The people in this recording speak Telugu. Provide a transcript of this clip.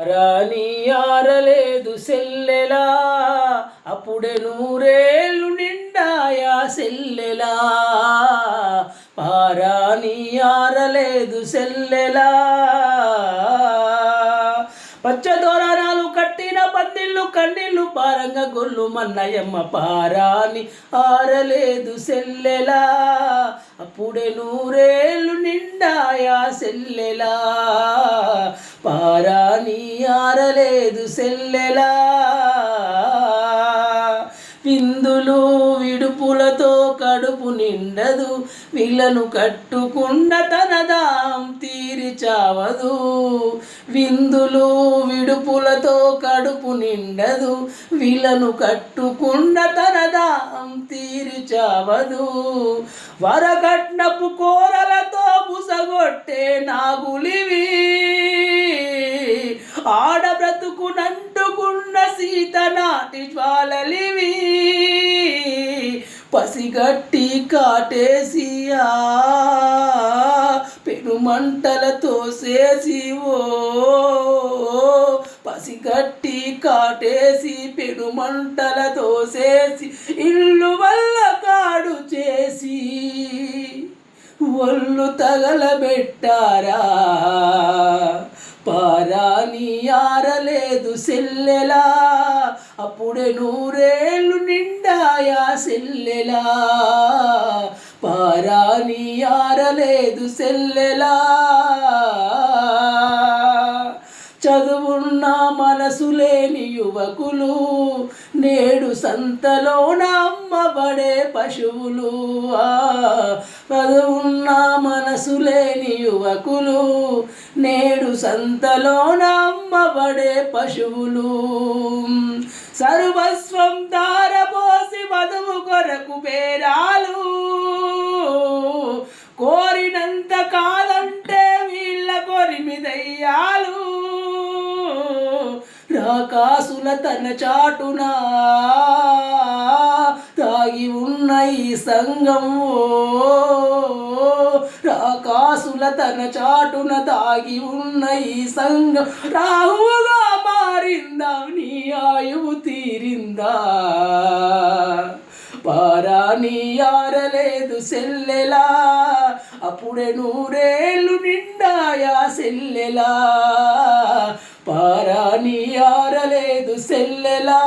రాని ఆరలేదు సెల్లెలా అప్పుడే నూరేళ్ళు నిండాయా సెల్లెలా. పారాని ఆరలేదు సెల్లెలా. పచ్చదోరణాలు కట్టిన పందిళ్ళు కన్నీళ్ళు పారంగా గొల్లు మన్నయమ్మ పారాని ఆరలేదు సెల్లెలా. అప్పుడే నూరేళ్ళు నిండాయా సెల్లెలా. పారాని ఆరలేదు సెల్లెలా. కడుపు నిండదు వీళ్ళను కట్టుకున్న తనదాం తీరి చావదు విందులు విడుపులతో కడుపు నిండదు వీళ్ళను కట్టుకున్న తనదాం తీరి చావదు వరకట్నపు కోరలతో బుసగొట్టే నాగులివి. ఆడ బ్రతుకునంటుకున్న సీత నాటి జ్వాలలివి. పసిగట్టి కాటేసియా పెనుమంటలతో సేసి ఓ పసిగట్టి కాటేసి పెనుమంటలతో సేసి ఇల్లు వల్ల కాడు చేసి. ఒళ్ళు తగలబెట్టారా పారా ఆరలేదు సెల్లెలా. అప్పుడే నూరేళ్ళు నిండాయా సెల్లెలా. పారాని ఆరలేదు సెల్లెలా. యువకులు నేడు సంతలోన అమ్మబడే పశువులు. ఆ, చదువున్న మనసు లేని యువకులు నేడు సంతలోన అమ్మబడే పశువులు. సర్వస్వం దారపోసి మధువు కొరకు పేరాలు. కోరినంత కాదంటే వీళ్ళ కొరిమిదయ్యాలు. రాకాసుల తన చాటున తాగి ఉన్న ఈ సంఘం ఓ రాకాసుల తన చాటున తాగి ఉన్న ఈ సంఘం. రాహువుగా మారిందా నీ ఆయువు తీరిందా? పారాని ఆరలేదు సెల్లెలా? అప్పుడే నూరేళ్ళు నిండాయా సెల్లెలా? పారాని ఆరలేదు సెల్లెలా?